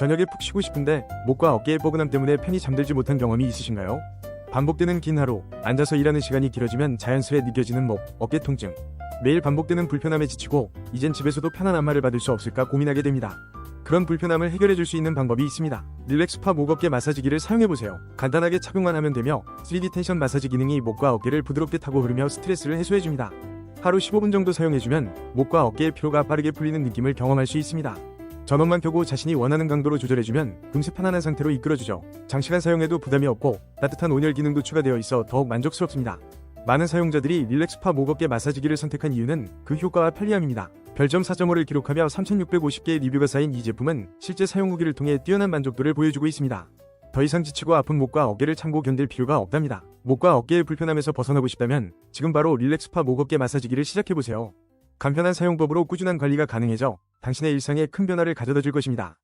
저녁에 푹 쉬고 싶은데 목과 어깨의 뻐근함 때문에 편히 잠들지 못한 경험이 있으신가요? 반복되는 긴 하루, 앉아서 일하는 시간이 길어지면 자연스레 느껴지는 목, 어깨 통증. 매일 반복되는 불편함에 지치고 이젠 집에서도 편한 안마를 받을 수 없을까 고민하게 됩니다. 그런 불편함을 해결해 줄 수 있는 방법이 있습니다. 릴렉스파 목 어깨 마사지기를 사용해 보세요. 간단하게 착용만 하면 되며 3D 텐션 마사지 기능이 목과 어깨를 부드럽게 타고 흐르며 스트레스를 해소해 줍니다. 하루 15분 정도 사용해 주면 목과 어깨의 피로가 빠르게 풀리는 느낌을 경험할 수 있습니다. 전원만 켜고 자신이 원하는 강도로 조절해주면 금세 편안한 상태로 이끌어주죠. 장시간 사용해도 부담이 없고 따뜻한 온열 기능도 추가되어 있어 더욱 만족스럽습니다. 많은 사용자들이 릴렉스파 목 어깨 마사지기를 선택한 이유는 그 효과와 편리함입니다. 별점 4.5를 기록하며 3650개의 리뷰가 쌓인 이 제품은 실제 사용 후기를 통해 뛰어난 만족도를 보여주고 있습니다. 더 이상 지치고 아픈 목과 어깨를 참고 견딜 필요가 없답니다. 목과 어깨의 불편함에서 벗어나고 싶다면 지금 바로 릴렉스파 목 어깨 마사지기를 시작해보세요. 간편한 사용법으로 꾸준한 관리가 가능해져 당신의 일상에 큰 변화를 가져다 줄 것입니다.